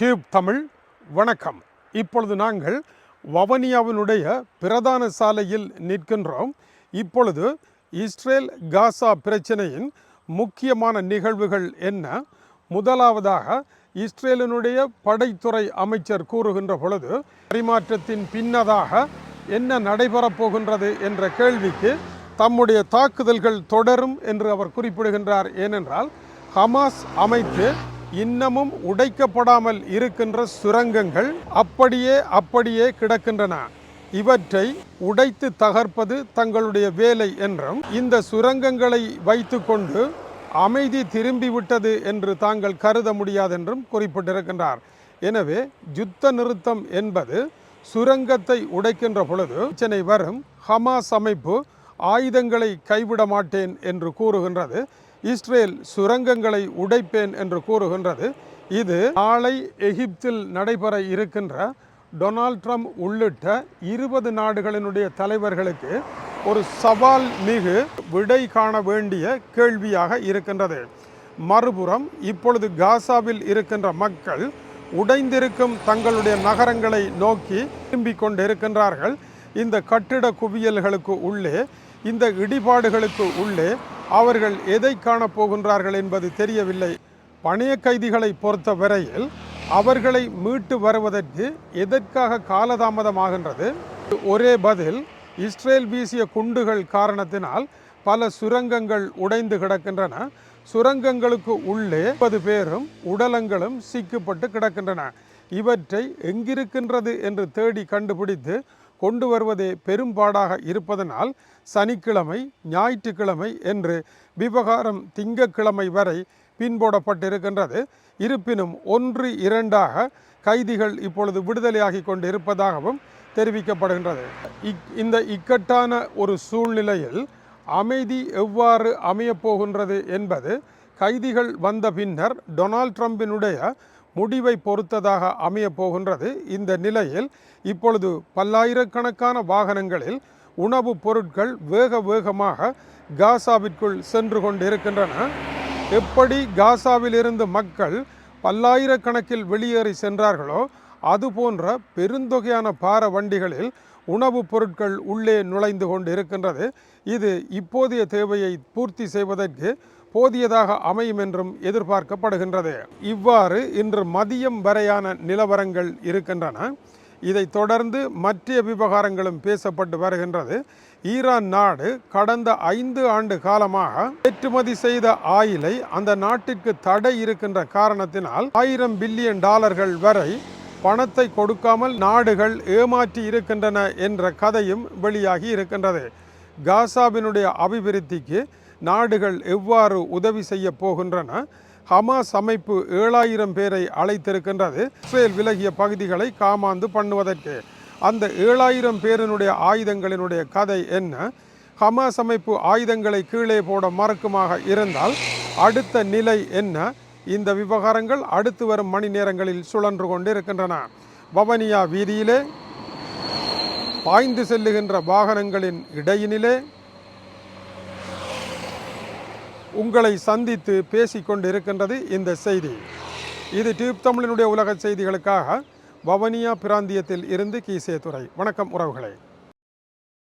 Tube Tamil வணக்கம். இப்பொழுது நாங்கள் வவனியாவினுடைய பிரதான சாலையில் நிற்கின்றோம். இப்பொழுது இஸ்ரேல் காசா பிரச்சனையின் முக்கியமான நிகழ்வுகள் என்ன? முதலாவதாக இஸ்ரேலினுடைய படைத்துறை அமைச்சர் கூறுகின்ற பொழுது பரிமாற்றத்தின் பின்னதாக என்ன நடைபெறப் போகின்றது என்ற கேள்விக்கு தம்முடைய தாக்குதல்கள் தொடரும் என்று அவர் குறிப்பிடுகின்றார். ஏனென்றால் ஹமாஸ் அமைத்து இன்னமும் உடைக்கப்படாமல் இருக்கின்ற சுரங்கங்கள் அப்படியே அப்படியே கிடக்கின்றன. இவற்றை உடைத்து தகர்ப்பது தங்களுடைய வேலை என்றும் இந்த சுரங்கங்களை வைத்துக்கொண்டு அமைதி திரும்பிவிட்டது என்று தாங்கள் கருத முடியாதென்றும் குறிப்பிட்டிருக்கின்றார். எனவே யுத்த நிறுத்தம் என்பது சுரங்கத்தை உடைக்கின்ற பொழுது சென்னை வரும். ஹமாஸ் அமைப்பு ஆயுதங்களை கைவிட மாட்டேன் என்று கூறுகின்றது. இஸ்ரேல் சுரங்கங்களை உடைப்பேன் என்று கூறுகின்றது. இது நாளை எகிப்தில் நடைபெற இருக்கின்ற டொனால்ட் ட்ரம்ப் உள்ளிட்ட இருபது நாடுகளினுடைய தலைவர்களுக்கு ஒரு சவால் மிகு விடை காண வேண்டிய கேள்வியாக இருக்கின்றது. மறுபுறம் இப்பொழுது காசாவில் இருக்கின்ற மக்கள் உடைந்திருக்கும் தங்களுடைய நகரங்களை நோக்கி திரும்பிக் கொண்டிருக்கின்றார்கள். இந்த கட்டிட குவியல்களுக்கு உள்ளே இந்த இடிபாடுகளுக்கு உள்ளே அவர்கள் எதை காணப் போகின்றார்கள் என்பது தெரியவில்லை. பணைய கைதிகளை பொறுத்த வரையில் அவர்களை மீட்டு வருவதற்கு எதற்காக காலதாமதமாகின்றது? ஒரே பதில் இஸ்ரேல் வீசிய குண்டுகள் காரணத்தினால் பல சுரங்கங்கள் உடைந்து கிடக்கின்றன. சுரங்கங்களுக்கு உள்ளே முப்பது பேரும் உடலங்களும் சிக்கப்பட்டு கிடக்கின்றன. இவற்றை எங்கிருக்கின்றது என்று தேடி கண்டுபிடித்து கொண்டு வருவதே பெரும்பாடாக இருப்பதனால் சனிக்கிழமை ஞாயிற்றுக்கிழமை என்று விவகாரம் திங்கட்கிழமை வரை பின்போடப்பட்டிருக்கின்றது. இருப்பினும் ஒன்று இரண்டாக கைதிகள் இப்பொழுது விடுதலையாகி கொண்டு இருப்பதாகவும் தெரிவிக்கப்படுகின்றது. இக் இந்த இக்கட்டான ஒரு சூழ்நிலையில் அமைதி எவ்வாறு அமையப்போகின்றது என்பது கைதிகள் வந்த பின்னர் டொனால்ட் ட்ரம்பினுடைய முடிவை பொறுத்ததாக அமையப் போகின்றது. இந்த நிலையில் இப்பொழுது பல்லாயிரக்கணக்கான வாகனங்களில் உணவுப் பொருட்கள் வேக வேகமாக காசாவிற்குள் சென்று கொண்டிருக்கின்றன. எப்படி காசாவிலிருந்து மக்கள் பல்லாயிரக்கணக்கில் வெளியேறி சென்றார்களோ அதுபோன்ற பெருந்தொகையான பார வண்டிகளில் உணவுப் பொருட்கள் உள்ளே நுழைந்து கொண்டு இருக்கின்றது இது இப்போதைய தேவையை பூர்த்தி செய்வதற்கு போதியதாக அமையும் என்றும் எதிர்பார்க்கப்படுகின்றது. இவ்வாறு இன்று மதியம் வரையான நிலவரங்கள் இருக்கின்றன. இதைத் தொடர்ந்து மற்ற விவகாரங்களும் பேசப்பட்டு வருகின்றது. ஈரான் நாடு கடந்த ஐந்து ஆண்டு காலமாக ஏற்றுமதி செய்த ஆயிலை அந்த நாட்டிற்கு தடை இருக்கின்ற காரணத்தினால் ஆயிரம் பில்லியன் டாலர்கள் வரை பணத்தை கொடுக்காமல் நாடுகள் ஏமாற்றி இருக்கின்றன என்ற கதையும் வெளியாகி இருக்கின்றது. காசாவினுடைய அபிவிருத்திக்கு நாடுகள் எவ்வாறு உதவி செய்ய போகின்றன? ஹமாஸ் அமைப்பு ஏழாயிரம் பேரை அழைத்திருக்கின்றது. இஸ்ரேல் விலகிய பகுதிகளை காமாந்து பண்ணுவதற்கு. அந்த ஏழாயிரம் பேரினுடைய ஆயுதங்களினுடைய கதை என்ன? ஹமாஸ் அமைப்பு ஆயுதங்களை கீழே போட மறக்குமாக இருந்தால் அடுத்த நிலை என்ன? இந்த விவகாரங்கள் அடுத்து வரும் மணி நேரங்களில் சுழன்று கொண்டு இருக்கின்றன வவனியா வீதியிலே பாய்ந்து செல்லுகின்ற வாகனங்களின் இடையினிலே உங்களை சந்தித்து பேசிக்கொண்டு இருக்கின்றது இந்த செய்தி. இது டியூப் தமிழினுடைய உலக செய்திகளுக்காக வவனியா பிராந்தியத்தில் இருந்து கீசே துறை வணக்கம் உறவுகளை.